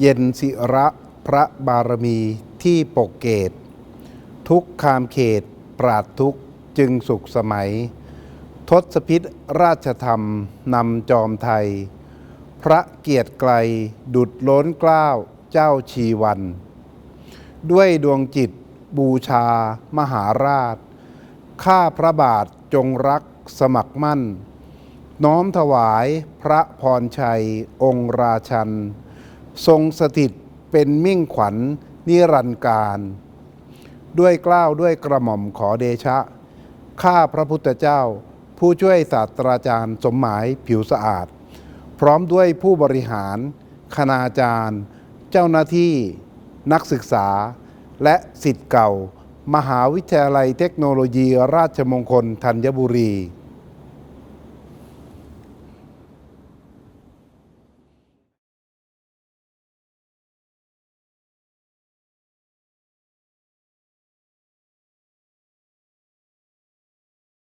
เย็นศิระพระบารมีที่ปกเกต ทุกคามเขตปราดทุกจึงสุขสมัย ทศพิษราชธรรมนำจอมไทย พระเกียรติไกลดุดล้นกล้าวเจ้าชีวัน ด้วยดวงจิตบูชามหาราช ข้าพระบาทจงรักสมัครมั่น น้อมถวายพระพรชัยองค์ราชัน ทรงสถิตเป็นมิ่งขวัญนิรันดร์การ ด้วยเกล้าวด้วยกระหม่อมขอเดชะ ข้าพระพุทธเจ้า ผู้ช่วยศาสตราจารย์สมหมายผิวสะอาด พร้อมด้วยผู้บริหาร คณาจารย์ เจ้าหน้าที่ นักศึกษา และสิทธิ์เก่า มหาวิทยาลัยเทคโนโลยีราชมงคลธัญบุรี